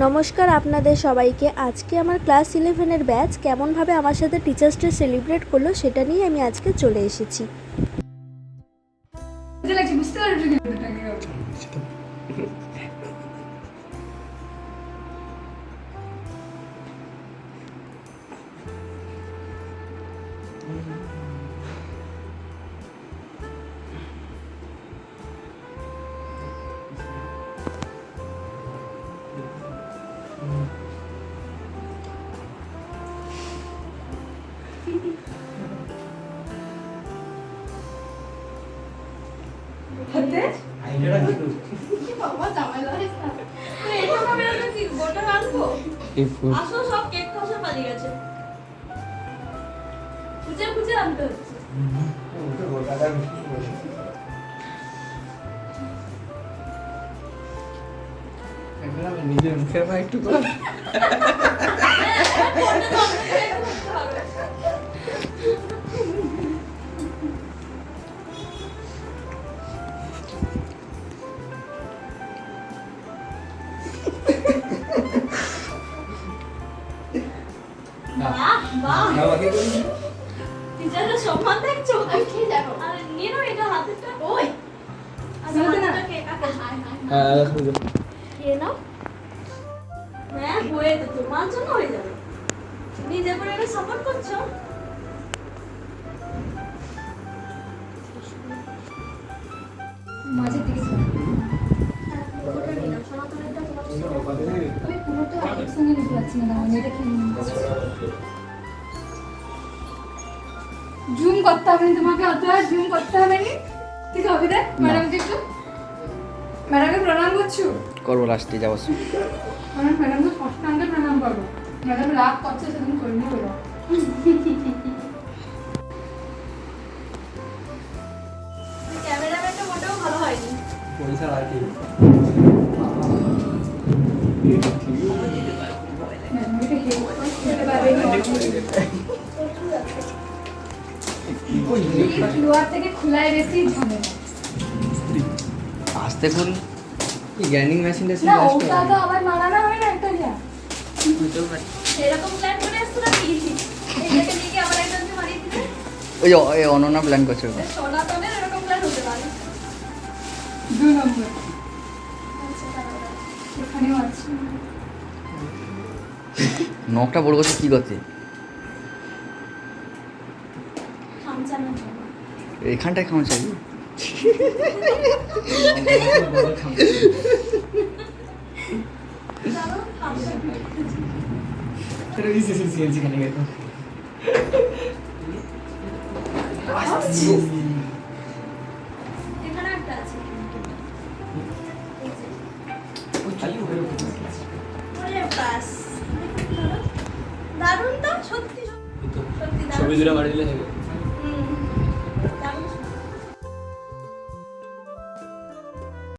নমস্কার আপনাদের সবাইকে। আজকে আমার ক্লাস ইলেভেনের ব্যাচ কেমনভাবে আমার সাথে টিচার্স ডে সেলিব্রেট করল সেটা নিয়ে আমি আজকে চলে এসেছি। নিজের মুখের পা একটু কর টিচারের সম্মান দেখছ? আমি খেয়ে যাব। নিয়ে এটা হাতেরটা। ওই। কে। নিজে করে এটা সাপোর্ট করছ। মাঝের দিকে। ছিল। ওটা নিয়ে নাও, সনাতনেরটা তোমার জন্য। আমি পুরোটা একসঙ্গে নিতে পারছি না দাঁড়ান এটা খেয়ে নিই। জুম করতে হবে না তোমাকে অত আর জুম করতে হবে না ঠিক হবে রে ম্যাডামকে একটু ম্যাডামকে প্রণাম করছ করব লাস্টে যাব আমার ম্যাডামকে ষষ্ঠাঙ্গে প্রণাম করব ম্যাডাম রাগ করছে সেদিন করে নিয়ে বলো ক্যামেরাম্যানটা মোটেও ভালো হয়নি পয়সা রাখি ফ্লোয়ার থেকে খোলায় বেশি ঝামেলা। আসতে খুল কি মেশিনটা ছিল না ওটা তো আবার মারানো হবে না একটা যা। এরকম প্ল্যান করে আসতো নাকি? এটাকে নিয়ে আবার একজনকে মারিয়ে দিতে ওই প্ল্যান করছে ওটা। সনাতনের এরকম প্ল্যান হতে পারে। দু নম্বর। আচ্ছা নখটা বড় করছে কি করতে এখানটায় খাওয়া চাই। দারুণ তো সত্যি সত্যি ছবি দুটো বাড়ি দিলে হবে